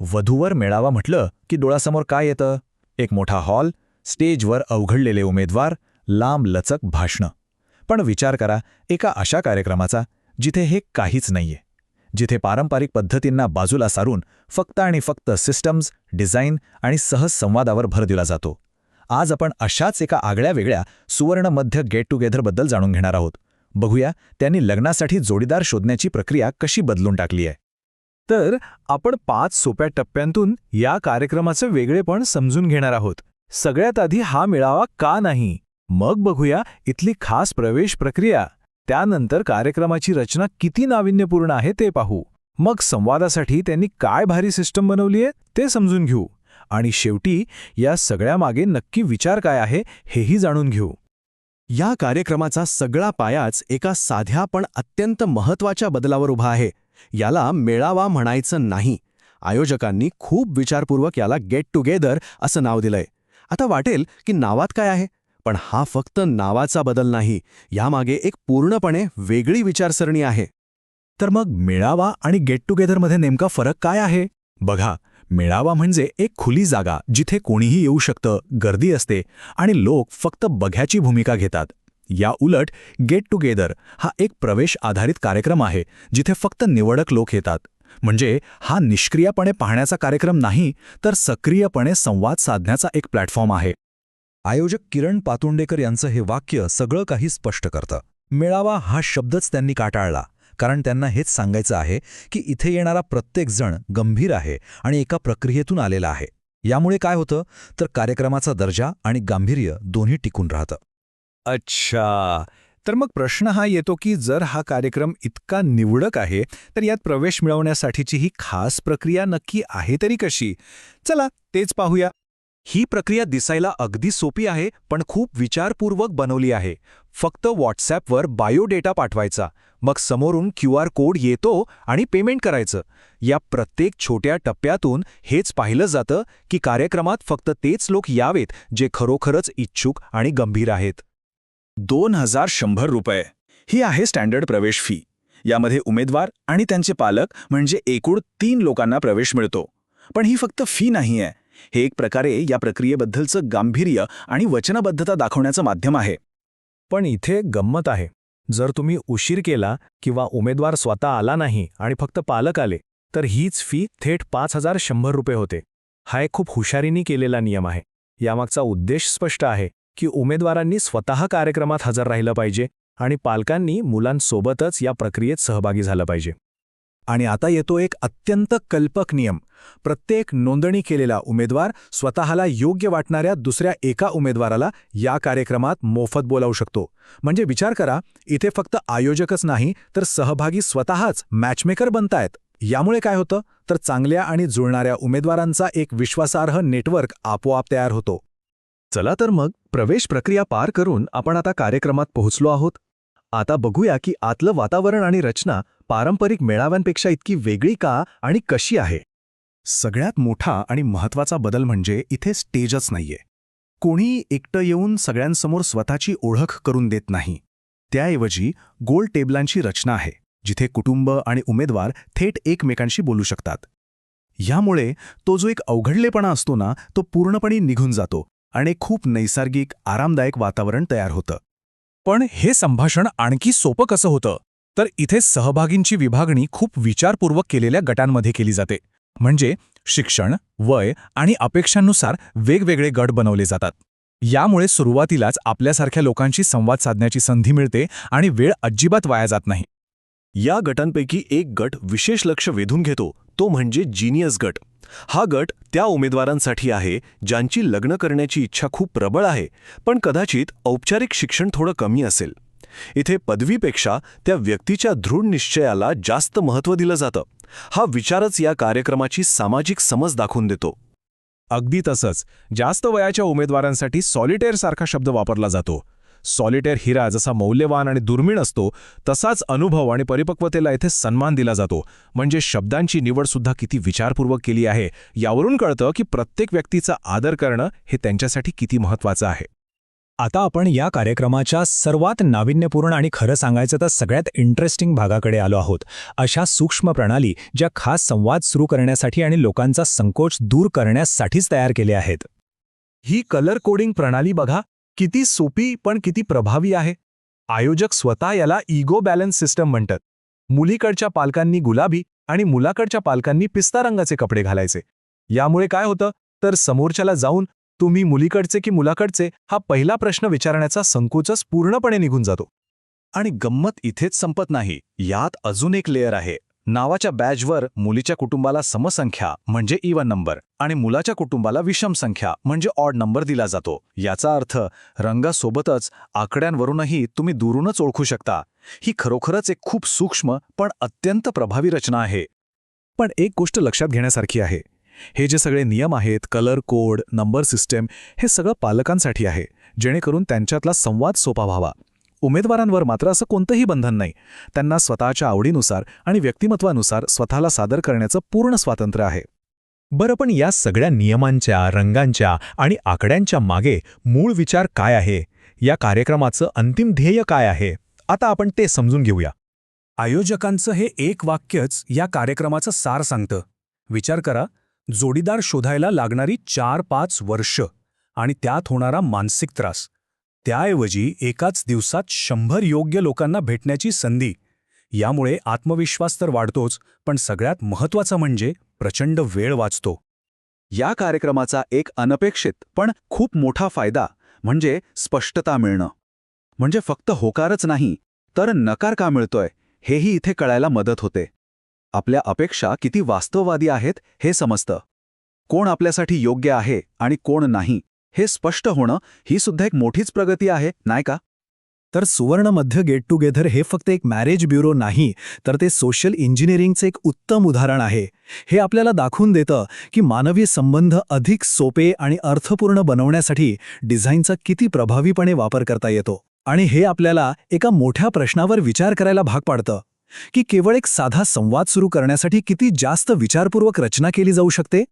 वधूवर मेळावा म्हटलं की डोळ्यासमोर काय येतं? एक मोठा हॉल स्टेजवर अवघडलेले उमेदवार लांब लचक भाषणं. पण विचार करा एका अशा कार्यक्रमाचा जिथे हे काहीच नाहीये. जिथे पारंपरिक पद्धतींना बाजूला सारून फक्त आणि फक्त सिस्टम्स डिझाईन आणि सहज संवादावर भर दिला जातो. आज आपण अशाच एका आगळ्या वेगळ्या सुवर्ण मध्य गेट टुगेदरबद्दल जाणून घेणार आहोत. बघूया त्यांनी लग्नासाठी जोडीदार शोधण्याची प्रक्रिया कशी बदलून टाकली आहे तर आपण पाच सोप्या टप्प्यांतून या कार्यक्रमाचं वेगळेपण समजून घेणार आहोत. सगळ्यात आधी हा मेळावा का नाही? मग बघूया इथली खास प्रवेश प्रक्रिया. त्यानंतर कार्यक्रमाची रचना किती नाविन्यपूर्ण आहे ते पाहू. मग संवादासाठी त्यांनी काय भारी सिस्टम बनवलीये ते समजून घेऊ. आणि शेवटी या सगळ्यामागे नक्की विचार काय आहे हेही जाणून घेऊ. या कार्यक्रमाचा सगळा पायाच एका साध्या पण अत्यंत महत्त्वाच्या बदलावर उभा आहे. याला मेळावा म्हणायचं नाही. आयोजकांनी खूप विचारपूर्वक याला गेट टुगेदर असं नाव दिलंय. आता वाटेल की नावात काय आहे? पण हा फक्त नावाचा बदल नाही. यामागे एक पूर्णपणे वेगळी विचारसरणी आहे. तर मग मेळावा आणि गेट टुगेदरमध्ये नेमका फरक काय आहे? बघा मेळावा म्हणजे एक खुली जागा जिथे कोणीही येऊ शकतं गर्दी असते आणि लोक फक्त बघ्याची भूमिका घेतात. या उलट गेट टुगेदर हा एक प्रवेश आधारित कार्यक्रम आहे जिथे फक्त निवडक लोक येतात. म्हणजे हा निष्क्रियपणे पाहण्याचा कार्यक्रम नाही तर सक्रियपणे संवाद साधण्याचा एक प्लॅटफॉर्म आहे. आयोजक किरण पातुंडेकर यांचं हे वाक्य सगळं काही स्पष्ट करतं. मेळावा हा शब्दच त्यांनी काटाळला कारण त्यांना हेच सांगायचं आहे की इथे येणारा प्रत्येकजण गंभीर आहे आणि एका प्रक्रियेतून आलेला आहे. यामुळे काय होतं? तर कार्यक्रमाचा दर्जा आणि गांभीर्य दोन्ही टिकून राहतं. अच्छा. तर मग प्रश्न हा येतो की जर हा कार्यक्रम इतका निवडक आहे तर यात प्रवेश मिळवण्यासाठीची ही खास प्रक्रिया नक्की आहे तरी कशी? चला तेच पाहूया. ही प्रक्रिया दिसायला अगदी सोपी आहे पण खूप विचारपूर्वक बनवली आहे. फक्त व्हॉट्सॲपवर बायोडेटा पाठवायचा. मग समोरून क्यू आर कोड येतो आणि पेमेंट करायचं. या प्रत्येक छोट्या टप्प्यातून हेच पाहिलं जातं की कार्यक्रमात फक्त तेच लोक यावेत जे खरोखरच इच्छुक आणि गंभीर आहेत. दोन हजार शंभर रुपये. ही आहे स्टँडर्ड प्रवेश फी यामध्ये उमेदवार आणि त्यांचे पालक म्हणजे एकूण तीन लोकांना प्रवेश मिळतो. पण ही फक्त फी नाही आहे हे एक प्रकारे या प्रक्रियेबद्दलचं गांभीर्य आणि वचनबद्धता दाखवण्याचं माध्यम आहे. पण इथे गंमत आहे. जर तुम्ही उशीर केला किंवा उमेदवार स्वतः आला नाही आणि फक्त पालक आले तर हीच फी थेट पाच हजार शंभर रुपये होते. हा एक खूप हुशारीने केलेला नियम आहे. यामागचा उद्देश स्पष्ट आहे. की उमेदवारांनी स्वतः कार्यक्रमात हजर राहिलं पाहिजे आणि पालकांनी मुलांसोबतच या प्रक्रियेत सहभागी झालं पाहिजे. आणि आता येतो एक अत्यंत कल्पक नियम. प्रत्येक नोंदणी केलेला उमेदवार स्वतःला योग्य वाटणाऱ्या दुसऱ्या एका उमेदवाराला या कार्यक्रमात मोफत बोलावू शकतो. म्हणजे विचार करा इथे फक्त आयोजकच नाही तर सहभागी स्वतःच मॅचमेकर बनतायत. यामुळे काय होतं? तर चांगल्या आणि जुळणाऱ्या उमेदवारांचा एक विश्वासार्ह नेटवर्क आपोआप तयार होतो. चला तर मग प्रवेश प्रक्रिया पार करून आपण आता कार्यक्रमात पोहोचलो आहोत. आता बघूया की आतलं वातावरण आणि रचना पारंपरिक मेळाव्यांपेक्षा इतकी वेगळी का आणि कशी आहे? सगळ्यात मोठा आणि महत्त्वाचा बदल म्हणजे इथे स्टेजच नाहीये. कोणी एकटं येऊन सगळ्यांसमोर स्वतःची ओळख करून देत नाही. त्याऐवजी गोल टेबलांची रचना आहे जिथे कुटुंब आणि उमेदवार थेट एकमेकांशी बोलू शकतात. यामुळे तो जो एक अवघडलेपणा असतो ना तो पूर्णपणे निघून जातो. आणि खूप नैसर्गिक आरामदायक वातावरण तयार होतं. पण हे संभाषण आणखी सोपं कसं होतं? तर इथे सहभागींची विभागणी खूप विचारपूर्वक केलेल्या गटांमध्ये केली जाते. म्हणजे शिक्षण वय आणि अपेक्षांनुसार वेगवेगळे गट बनवले जातात. यामुळे सुरुवातीलाच आपल्यासारख्या लोकांशी संवाद साधण्याची संधी मिळते आणि वेळ अजिबात वाया जात नाही. या गटांपैकी एक गट विशेष लक्ष वेधून घेतो तो म्हणजे जिनियस गट. हा गट त्या उमेदवारांसाठी आहे ज्यांची लग्न करण्याची इच्छा खूप प्रबळ आहे पण कदाचित औपचारिक शिक्षण थोडं कमी असेल. इथे पदवीपेक्षा त्या व्यक्तीच्या दृढ निश्चयाला जास्त महत्त्व दिलं जातं. हा विचारच या कार्यक्रमाची सामाजिक समज दाखवून देतो. अगदी तसंच जास्त वयाच्या उमेदवारांसाठी सॉलिटेअरसारखा शब्द वापरला जातो. सॉलिटेअर हिरा जसा मौल्यवान आणि दुर्मिळ असतो तसाच अनुभव आणि परिपक्वतेला येथे सन्मान दिला जातो. म्हणजे शब्दांची निवडसुद्धा किती विचारपूर्वक केली आहे यावरून कळतं की प्रत्येक व्यक्तीचा आदर करणं हे त्यांच्यासाठी किती महत्वाचं आहे. आता आपण या कार्यक्रमाच्या सर्वात नाविन्यपूर्ण आणि खरं सांगायचं तर सगळ्यात इंटरेस्टिंग भागाकडे आलो आहोत. अशा सूक्ष्म प्रणाली ज्या खास संवाद सुरू करण्यासाठी आणि लोकांचा संकोच दूर करण्यासाठीच तयार केले आहेत. ही कलर कोडिंग प्रणाली बघा. किती सोपी पण किती प्रभावी आहे. आयोजक स्वतः याला इगो बॅलन्स सिस्टम म्हणतात. मुलीकडच्या पालकांनी गुलाबी आणि मुलाकडच्या पालकांनी पिस्ता रंगाचे कपडे घालायचे. यामुळे काय होतं? तर समोरच्याला जाऊन तुम्ही मुलीकडचे की मुलाकडचे हा पहिला प्रश्न विचारण्याचा संकोचच पूर्णपणे निघून जातो. आणि गंमत इथेच संपत नाही. यात अजून एक लेअर आहे. नावाच्या बॅजवर मुलीच्या कुटुंबाला समसंख्या म्हणजे इवन नंबर आणि मुलाच्या कुटुंबाला विषम संख्या म्हणजे ऑड नंबर दिला जातो. याचा अर्थ रंगासोबतच आकड्यांवरूनही तुम्ही दुरूनच ओळखू शकता. ही खरोखरच एक खूप सूक्ष्म पण अत्यंत प्रभावी रचना आहे. पण एक गोष्ट लक्षात घेण्यासारखी आहे. हे जे सगळे नियम आहेत कलर कोड नंबर सिस्टम हे सगळं पालकांसाठी आहे जेणेकरून त्यांच्यातला संवाद सोपा व्हावा. उमेदवारांवर मात्र असं कोणतंही बंधन नाही. त्यांना स्वतःच्या आवडीनुसार आणि व्यक्तिमत्वानुसार स्वतःला सादर करण्याचं पूर्ण स्वातंत्र्य आहे. बरं पण या सगळ्या नियमांच्या रंगांच्या आणि आकड्यांच्या मागे मूळ विचार काय आहे? या कार्यक्रमाचं अंतिम ध्येय काय आहे? आता आपण ते समजून घेऊया. आयोजकांचं हे एक वाक्यच या कार्यक्रमाचं सार सांगतं. विचार करा जोडीदार शोधायला लागणारी चार पाच वर्ष आणि त्यात होणारा मानसिक त्रास. त्याऐवजी एकाच दिवसात शंभर योग्य लोकांना भेटण्याची संधी. यामुळे आत्मविश्वास तर वाढतोच पण सगळ्यात महत्त्वाचा म्हणजे प्रचंड वेळ वाचतो. या कार्यक्रमाचा एक अनपेक्षित पण खूप मोठा फायदा म्हणजे स्पष्टता मिळणं. म्हणजे फक्त होकारच नाही तर नकार का मिळतोय हेही इथे कळायला मदत होते. आपल्या अपेक्षा किती वास्तववादी आहेत हे समजतं. कोण आपल्यासाठी योग्य आहे आणि कोण नाही. हे स्पष्ट होणं ही सुद्धा एक मोठीच प्रगती आहे नाही का? तर सुवर्ण मध्य गेट टुगेदर हे फक्त एक मॅरेज ब्युरो नाही तर ते सोशल इंजिनिअरिंगचं एक उत्तम उदाहरण आहे. हे आपल्याला दाखवून देतं की मानवी संबंध अधिक सोपे आणि अर्थपूर्ण बनवण्यासाठी डिझाईनचा किती प्रभावीपणे वापर करता येतो. आणि हे आपल्याला एका मोठ्या प्रश्नावर विचार करायला भाग पाडतं. की केवळ एक साधा संवाद सुरू करण्यासाठी किती जास्त विचारपूर्वक रचना केली जाऊ शकते?